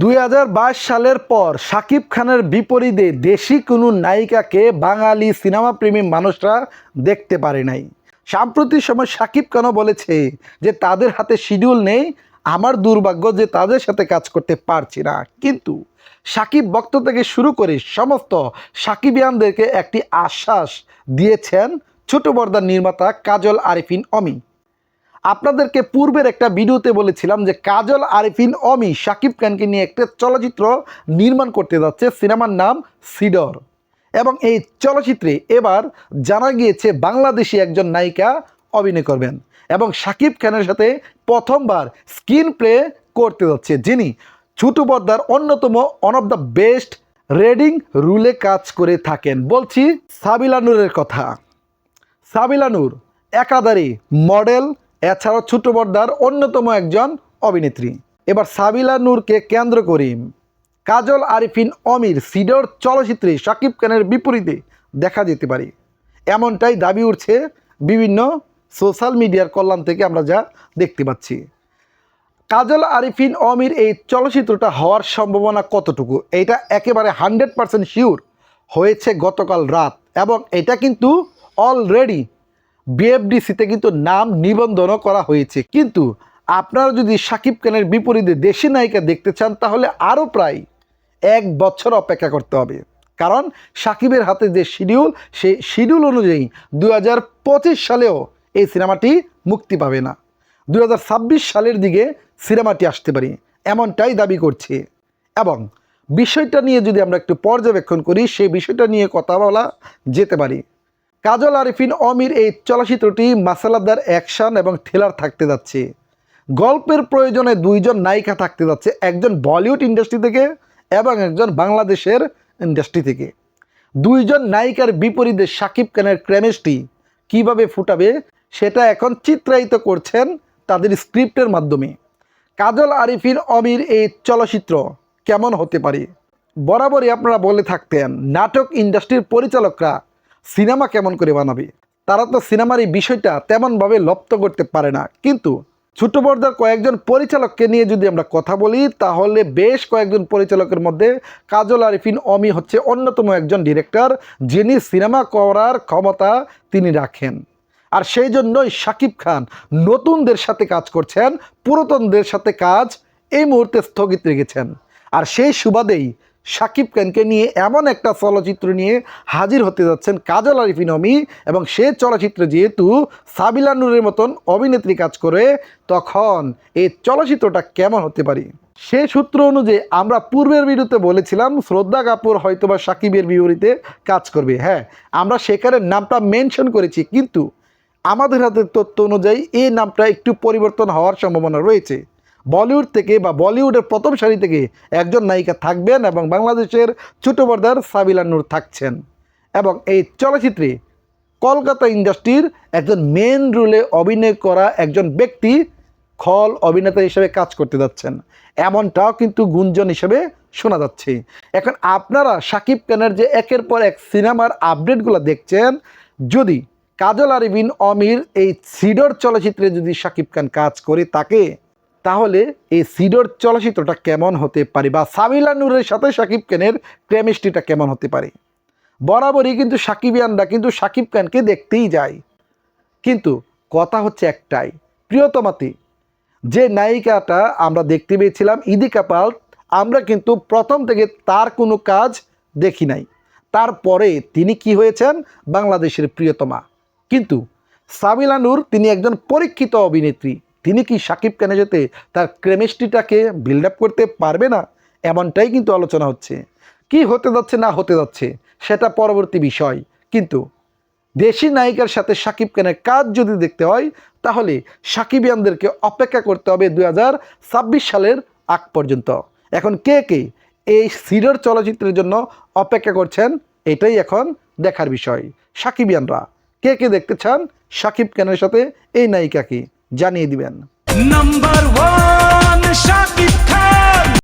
দুই হাজার বাইশ সালের পর শাকিব খানের বিপরীতে দেশি কোনো নায়িকাকে বাঙালি সিনেমা প্রেমী মানুষরা দেখতে পারে নাই। সাম্প্রতিক সময় শাকিব খানও বলেছে যে, তাদের হাতে শিডিউল নেই, আমার দুর্ভাগ্য যে তাদের সাথে কাজ করতে পারছি না। কিন্তু সাকিব ভক্ত থেকে শুরু করে সমস্ত সাকিবিয়ানদেরকে একটি আশ্বাস দিয়েছেন ছোট বর্দার নির্মাতা কাজল আরিফিন অমি। আপনাদেরকে পূর্বের একটা ভিডিওতে বলেছিলাম যে কাজল, আরিফিন, অমি শাকিব খানকে নিয়ে একটা চলচ্চিত্র নির্মাণ করতে যাচ্ছে, সিনেমার নাম সিডর। এবং এই চলচ্চিত্রে এবার জানা গিয়েছে বাংলাদেশি একজন নায়িকা অভিনয় করবেন এবং শাকিব খানের সাথে প্রথমবার স্ক্রিন প্লে করতে যাচ্ছে, যিনি ছোট পর্দার অন্যতম ওয়ান অফ দ্য বেস্ট রেডিং রুলে কাজ করে থাকেন। বলছি সাবিলানুরের কথা। সাবিলানুর একাধারে মডেল এছাড়াও ছোট পর্দার অন্যতম একজন অভিনেত্রী। এবার সাবিলা নূরকে কেন্দ্র করে। কাজল, আরিফিন, অমির, সিডর চলচ্চিত্রে শাকিব খানের বিপরীতে দেখা যেতে পারে। এমনটাই দাবি উঠছে বিভিন্ন সোশ্যাল মিডিয়ার কল্যাণ থেকে আমরা যা দেখতে পাচ্ছি। কাজল, আরিফিন, অমির এই চলচ্চিত্রটা হওয়ার সম্ভাবনা কতটুকু? এটা একেবারে হান্ড্রেড পারসেন্ট শিওর হয়েছে গতকাল রাত এবং এটা কিন্তু অলরেডি বিএফডিসিতে কিন্তু নাম নিবন্ধনও করা হয়েছে। কিন্তু আপনারা যদি শাকিব খানের বিপরীতে দেশি নায়িকা দেখতে চান, তাহলে আরও প্রায় এক বছর অপেক্ষা করতে হবে। কারণ সাকিবের হাতে যে শিডিউল, সেই শিডিউল অনুযায়ী দু হাজার পঁচিশ সালেও এই সিনেমাটি মুক্তি পাবে না। দু হাজার ছাব্বিশ সালের দিকে সিনেমাটি আসতে পারে, এমনটাই দাবি করছে। এবং বিষয়টা নিয়ে যদি আমরা একটু পর্যবেক্ষণ করি, সেই বিষয়টা নিয়ে কথা বলা যেতে পারি। কাজল আরিফিন, অমির এই চলচ্চিত্রটি মাসালাদার অ্যাকশন এবং থ্রিলার থাকতে যাচ্ছে। গল্পের প্রয়োজনে দুইজন নায়িকা থাকতে যাচ্ছে, একজন বলিউড ইন্ডাস্ট্রি থেকে এবং একজন বাংলাদেশের ইন্ডাস্ট্রি থেকে। দুইজন নায়িকার বিপরীতে শাকিব খানের ক্রেমেস্টি কীভাবে ফুটাবে সেটা এখন চিত্রায়িত করছেন তাদের স্ক্রিপ্টের মাধ্যমে। কাজল আরিফিন, অমির এই চলচ্চিত্র কেমন হতে পারে? বরাবরই আপনারা বলে থাকতেন, নাটক ইন্ডাস্ট্রির পরিচালকরা সিনেমা কেমন করে বানাবে? তারা তো সিনেমার এই বিষয়টা তেমনভাবে লপ্ত করতে পারে না। কিন্তু ছোট পর্দার কয়েকজন পরিচালককে নিয়ে যদি আমরা কথা বলি, তাহলে বেশ কয়েকজন পরিচালকের মধ্যে কাজল আরিফিন অমি হচ্ছে অন্যতম একজন ডিরেক্টর, যিনি সিনেমা করার ক্ষমতা তিনি রাখেন। আর সেই জন্যই শাকিব খান নতুনদের সাথে কাজ করছেন, পুরাতনদের সাথে কাজ এই মুহূর্তে স্থগিত রেখেছেন। আর সেই সুবাদেই শাকিব খানকে নিয়ে এমন একটা চলচ্চিত্র নিয়ে হাজির হতে যাচ্ছেন কাজল আরিফিন অমি এবং সে চলচ্চিত্রে যেহেতু সাবিলা নূরের মতন অভিনেত্রী কাজ করে, তখন এই চলচ্চিত্রটা কেমন হতে পারে? সে সূত্র অনুযায়ী আমরা পূর্বের ভিডিওতে বলেছিলাম, শ্রদ্ধা কাপুর হয়তোবা সাকিবের বিপরীতে কাজ করবে। হ্যাঁ আমরা সেখানে নামটা মেনশন করেছি, কিন্তু আমাদের হাতে তথ্য অনুযায়ী এই নামটা একটু পরিবর্তন হওয়ার সম্ভাবনা রয়েছে। বলিউড থেকে বা বলিউডের প্রথম সারি থেকে একজন নায়িকা থাকবেন এবং বাংলাদেশের ছোট পর্দার সাবিলা নূর থাকছেন। এবং এই চলচ্চিত্রে কলকাতা ইন্ডাস্ট্রির একজন মেন রোলে অভিনয় করা একজন ব্যক্তি খল অভিনেতা হিসেবে কাজ করতে যাচ্ছেন। এমনটাও কিন্তু গুঞ্জন হিসেবে শোনা যাচ্ছে। এখন আপনারা শাকিব খানের যে একের পর এক সিনেমার আপডেটগুলো দেখছেন, যদি কাজল আরিবিন অমির এই সিডর চলচ্চিত্রে যদি শাকিব খান কাজ করে, তাকে তাহলে এই সিডোর চলচ্চিত্রটা কেমন হতে পারে বা সাবিলা নূরের সাথে সাকিব খানের কেমিস্ট্রিটা কেমন হতে পারে? বরাবরই কিন্তু সাকিবিয়ানরা কিন্তু সাকিব খানকে দেখতেই যায়। কিন্তু কথা হচ্ছে একটাই প্রিয়তমাতি যে নায়িকাটা আমরা দেখতে পেয়েছিলাম ইদি কাপাল আমরা কিন্তু প্রথম থেকে তার কোনো কাজ দেখি নাই। তারপরে তিনি কি হয়েছেন? বাংলাদেশের প্রিয়তমা। কিন্তু সাবিলা নূর তিনি একজন পরীক্ষিত অভিনেত্রী। তিনি কি সাকিব খানের সাথে তার কেমিস্ট্রিটাকে বিল্ড আপ করতে পারবে না? এমনটাই কিন্তু আলোচনা হচ্ছে। কি হতে যাচ্ছে না হতে যাচ্ছে সেটা পরবর্তী বিষয়। কিন্তু দেশি নায়িকার সাথে সাকিব খানের কাজ যদি দেখতে হয়, তাহলে সাকিবিয়ানদেরকে অপেক্ষা করতে হবে দু হাজার ছাব্বিশ সালের আগ পর্যন্ত। এখন কে কে এই সিডর চলচ্চিত্রের জন্য অপেক্ষা করছেন, এটাই এখন দেখার বিষয়। সাকিবিয়ানরা কে কে দেখতে চান? সাকিব খানের সাথে এই নায়িকাকে জানিয়ে দিবেন। Number one